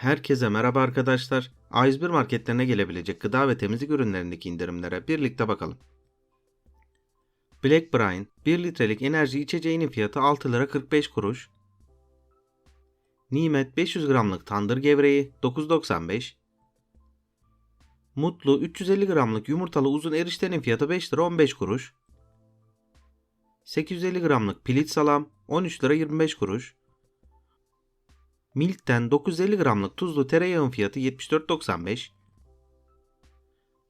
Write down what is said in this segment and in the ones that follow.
Herkese merhaba arkadaşlar. A101 marketlerine gelebilecek gıda ve temizlik ürünlerindeki indirimlere birlikte bakalım. Black Brine 1 litrelik enerji içeceğinin fiyatı 6 lira 45 kuruş. Nimet 500 gramlık tandır gevreği 9.95. Mutlu 350 gramlık yumurtalı uzun eriştenin fiyatı 5 lira 15 kuruş. 850 gramlık pilit salam 13 lira 25 kuruş. Milk'ten 950 gramlık tuzlu tereyağın fiyatı 74.95.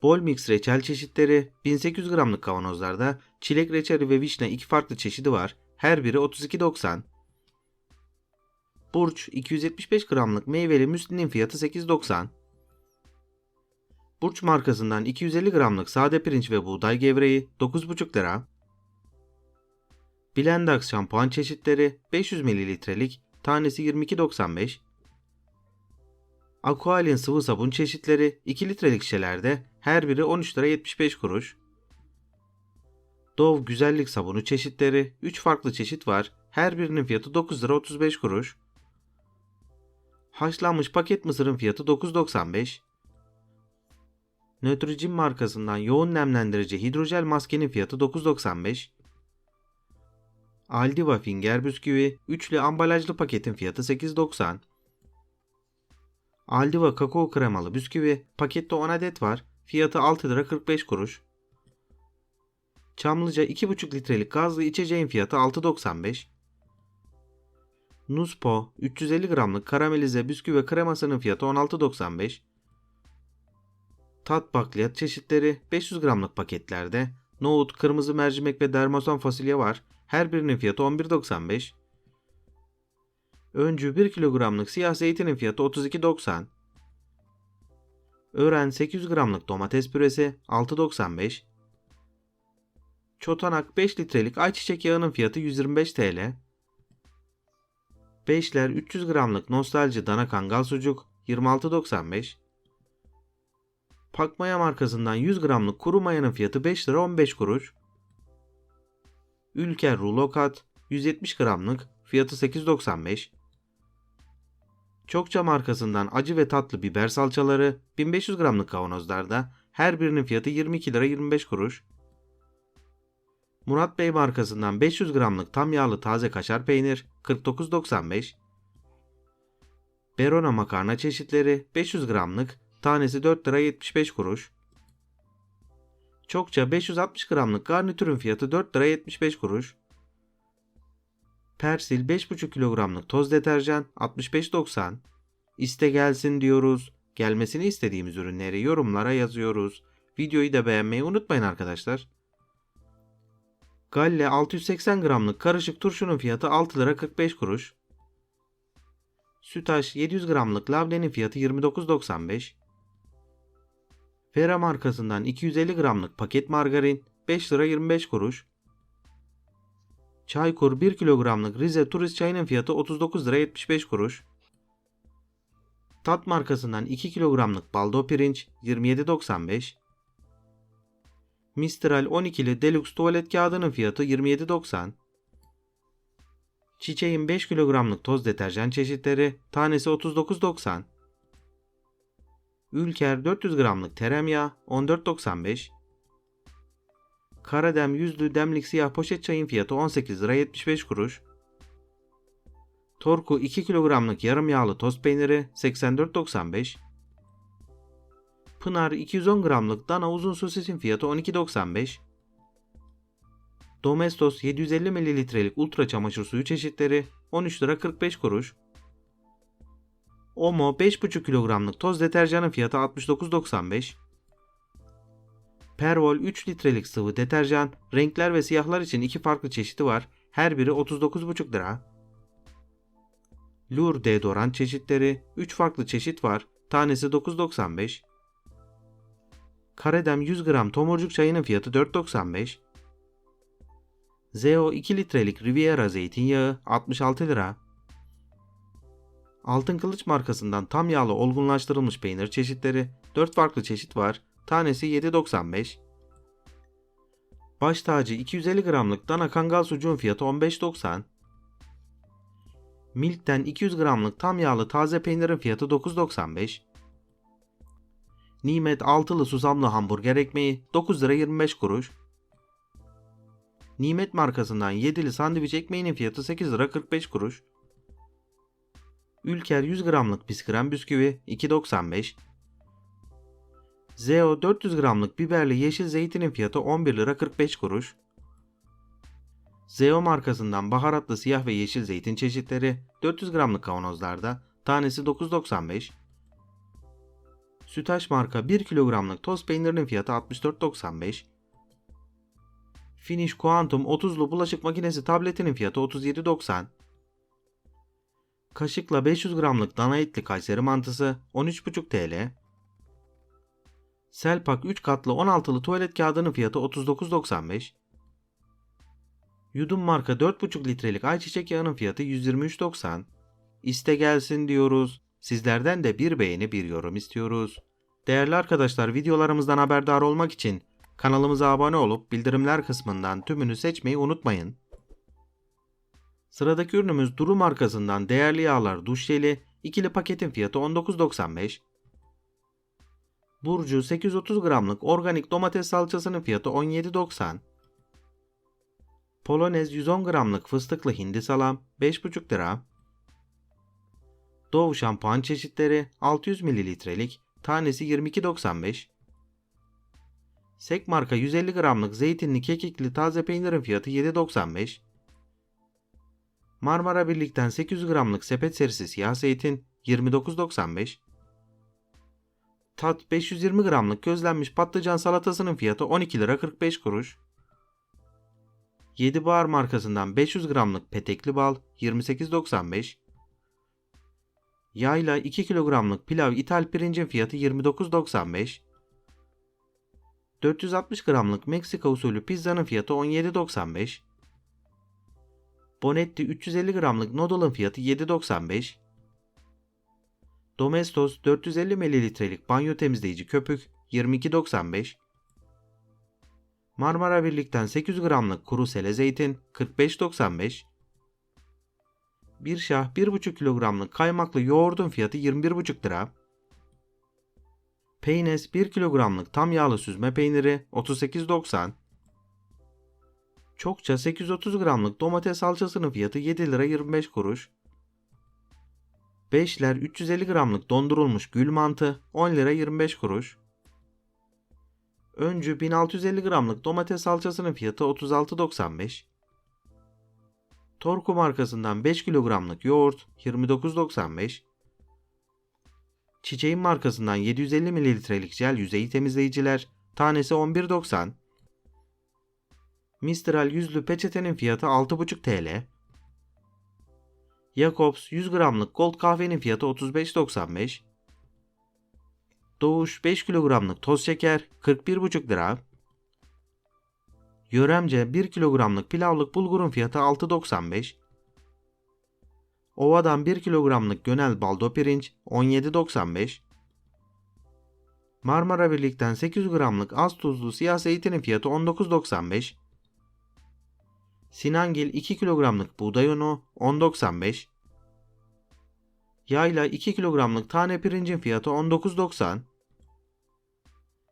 Bol mix reçel çeşitleri 1800 gramlık kavanozlarda çilek reçeli ve vişne iki farklı çeşidi var. Her biri 32.90. Burç 275 gramlık meyveli müslinin fiyatı 8.90. Burç markasından 250 gramlık sade pirinç ve buğday gevreği 9,5 lira. Blendax şampuan çeşitleri 500 mililitrelik tanesi 22.95. Aqualin sıvı sabun çeşitleri 2 litrelik şişelerde her biri 13 lira 75 kuruş. Dove güzellik sabunu çeşitleri 3 farklı çeşit var. Her birinin fiyatı 9 lira 35 kuruş. Haşlanmış paket mısırın fiyatı 9.95. Neutrogena markasından yoğun nemlendirici hidrojel maskenin fiyatı 9.95. Aldiva Finger bisküvi üçlü ambalajlı paketin fiyatı 8.90. Aldiva kakao kremalı bisküvi pakette 10 adet var. Fiyatı 6 lira 45 kuruş. Çamlıca 2,5 litrelik gazlı içeceğin fiyatı 6.95. Nuspo 350 gramlık karamelize bisküvi kremasının fiyatı 16.95. Tat bakliyat çeşitleri 500 gramlık paketlerde nohut, kırmızı mercimek ve dermason fasulye var. Her birinin fiyatı 11.95. Öncü 1 kilogramlık siyah zeytinin fiyatı 32.90. Öğren 800 gramlık domates püresi 6.95. Çotanak 5 litrelik ayçiçek yağının fiyatı 125 TL. Beşler 300 gramlık nostalji dana kangal sucuk 26.95. Pakmaya markasından 100 gramlık kuru mayanın fiyatı 5 lira 15 kuruş. Ülker rulo kat 170 gramlık fiyatı 8.95. Çokça markasından acı ve tatlı biber salçaları 1500 gramlık kavanozlarda her birinin fiyatı 22 lira 25 kuruş. Murat Bey markasından 500 gramlık tam yağlı taze kaşar peynir 49.95. Berona makarna çeşitleri 500 gramlık tanesi 4 lira 75 kuruş. Çokça 560 gramlık garnitürün fiyatı 4 lira 75 kuruş. Persil 5,5 kilogramlık toz deterjan 65.90. İste gelsin diyoruz. Gelmesini istediğimiz ürünleri yorumlara yazıyoruz. Videoyu da beğenmeyi unutmayın arkadaşlar. Galle 680 gramlık karışık turşunun fiyatı 6 lira 45 kuruş. Sütaş 700 gramlık labnenin fiyatı 29.95. Fera markasından 250 gramlık paket margarin 5 lira 25 kuruş. Çaykur 1 kilogramlık Rize turist çayının fiyatı 39 lira 75 kuruş. Tat markasından 2 kilogramlık baldo pirinç 27.95. Mistral 12'li Deluxe tuvalet kağıdının fiyatı 27.90. Çiçeğin 5 kilogramlık toz deterjan çeşitleri tanesi 39.90. Ülker 400 gramlık tereyağı 14.95. Karadem yüzlü demlik siyah poşet çayın fiyatı 18 lira 75 kuruş. Torku 2 kilogramlık yarım yağlı toz peyniri 84.95. Pınar 210 gramlık dana uzun sosisin fiyatı 12.95. Domestos 750 mililitrelik ultra çamaşır suyu çeşitleri 13 lira 45 kuruş. Omo 5,5 kilogramlık toz deterjanın fiyatı 69.95. Pervol 3 litrelik sıvı deterjan, renkler ve siyahlar için iki farklı çeşidi var. Her biri 39,5 lira. Lure deodorant çeşitleri 3 farklı çeşit var. Tanesi 9.95. Karedem 100 gram tomurcuk çayının fiyatı 4.95. Zeo 2 litrelik Riviera zeytinyağı 66 lira. Altın Kılıç markasından tam yağlı olgunlaştırılmış peynir çeşitleri 4 farklı çeşit var. Tanesi 7.95. Baş tacı 250 gramlık dana kangal sucuğun fiyatı 15.90. Milk'ten 200 gramlık tam yağlı taze peynirin fiyatı 9.95. Nimet altılı susamlı hamburger ekmeği 9 lira 25 kuruş. Nimet markasından yedili sandviç ekmeğinin fiyatı 8 lira 45 kuruş. Ülker 100 gramlık biskrem bisküvi 2.95. Zeo 400 gramlık biberli yeşil zeytinin fiyatı 11 lira 45 kuruş. Zeo markasından baharatlı siyah ve yeşil zeytin çeşitleri 400 gramlık kavanozlarda tanesi 9.95. Sütaş marka 1 kilogramlık toz peynirinin fiyatı 64.95. Finish Quantum 30'lu bulaşık makinesi tabletinin fiyatı 37.90. Kaşıkla 500 gramlık dana etli Kayseri mantısı 13.5 TL. Selpak 3 katlı 16'lı tuvalet kağıdının fiyatı 39.95. Yudum marka 4.5 litrelik ayçiçek yağının fiyatı 123.90. İste gelsin diyoruz. Sizlerden de bir beğeni bir yorum istiyoruz. Değerli arkadaşlar videolarımızdan haberdar olmak için kanalımıza abone olup bildirimler kısmından tümünü seçmeyi unutmayın. Sıradaki ürünümüz Duru markasından değerli yağlar duş jeli ikili paketin fiyatı 19.95. Burcu 830 gramlık organik domates salçasının fiyatı 17.90. Polonez 110 gramlık fıstıklı hindi salam 5,5 lira. Dove şampuan çeşitleri 600 mililitrelik tanesi 22.95. Sek marka 150 gramlık zeytinli kekikli taze peynirin fiyatı 7.95. Marmara Birlik'ten 800 gramlık sepet serisi siyah zeytin 29.95. Tat 520 gramlık közlenmiş patlıcan salatasının fiyatı 12 lira 45 kuruş. 7 Bar markasından 500 gramlık petekli bal 28.95. Yayla 2 kilogramlık pilav ithal pirincin fiyatı 29.95. 460 gramlık Meksika usulü pizzanın fiyatı 17.95. Bonetti 350 gramlık noodle'ın fiyatı 7.95. Domestos 450 mililitrelik banyo temizleyici köpük 22.95. Marmara Birlik'ten 800 gramlık kuru sele zeytin 45.95. Bir şah 1,5 kilogramlık kaymaklı yoğurdun fiyatı 21,5 lira. Peynes 1 kilogramlık tam yağlı süzme peyniri 38.90. Çokça 830 gramlık domates salçasının fiyatı 7 lira 25 kuruş. Beşler 350 gramlık dondurulmuş gül mantı 10 lira 25 kuruş. Öncü 1650 gramlık domates salçasının fiyatı 36.95. Torku markasından 5 kilogramlık yoğurt 29.95. Çiçeğin markasından 750 mililitrelik jel yüzeyi temizleyiciler tanesi 11.90. Mistral yüzlü peçetenin fiyatı 6.5 TL. Jacobs 100 gramlık gold kahvenin fiyatı 35.95. Doğuş 5 kilogramlık toz şeker 41,5 lira. Yöremce 1 kilogramlık pilavlık bulgurun fiyatı 6.95. Ova'dan 1 kilogramlık gönel baldo pirinç 17.95. Marmara Birlik'ten 800 gramlık az tuzlu siyah zeytinin fiyatı 19.95. Sinangil 2 kilogramlık buğday unu 10.95. Yayla 2 kilogramlık tane pirincin fiyatı 19.90.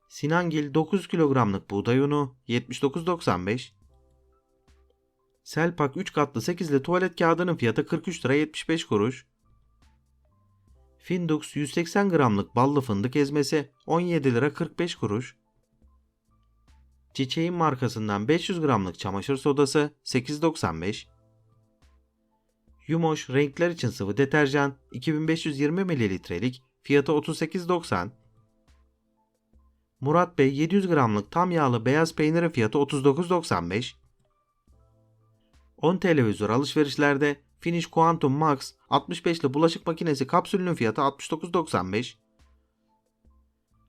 Sinangil 9 kilogramlık buğday unu 79.95. Selpak 3 katlı 8'li tuvalet kağıdının fiyatı 43 lira 75 kuruş. Findux 180 gramlık ballı fındık ezmesi 17 lira 45 kuruş. Çiçeğin markasından 500 gramlık çamaşır sodası 8.95. Yumoş renkler için sıvı deterjan 2520 mililitrelik fiyatı 38.90. Murat Bey 700 gramlık tam yağlı beyaz peynirin fiyatı 39.95. 10 televizör alışverişlerde Finish Quantum Max 65'li bulaşık makinesi kapsülünün fiyatı 69.95.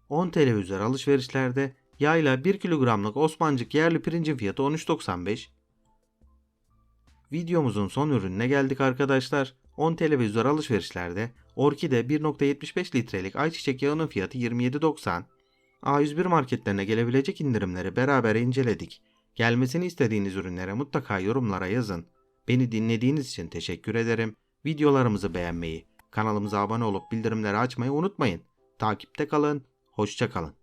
10 televizör alışverişlerde yayla 1 kilogramlık Osmancık yerli pirincin fiyatı 13.95. Videomuzun son ürününe geldik arkadaşlar. 10 televizör alışverişlerde Orkide 1.75 litrelik ayçiçek yağının fiyatı 27.90. A101 marketlerine gelebilecek indirimleri beraber inceledik. Gelmesini istediğiniz ürünlere mutlaka yorumlara yazın. Beni dinlediğiniz için teşekkür ederim. videolarımızı beğenmeyi, kanalımıza abone olup bildirimleri açmayı unutmayın. Takipte kalın, hoşça kalın.